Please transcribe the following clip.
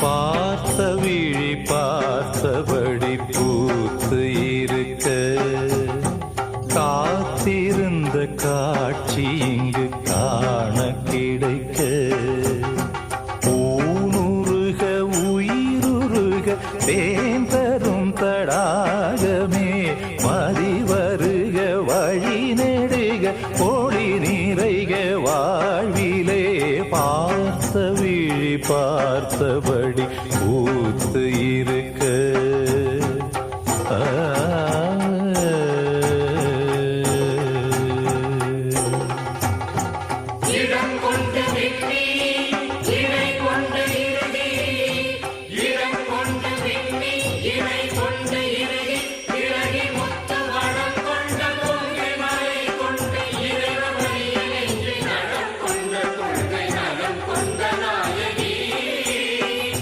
பார்த்த விழி பார்த்தபடி பூத்து இருக்க. காத்திருந்த காட்சி இங்கு காண கிடைக்க. ஊனுருக உயிருருக தேந்தரும் தடாகமே. மதி வருக வழி நெடுக ஒளி நிறைக வாழ பார்த்தபடி பூத்து இருக்க. ஆ.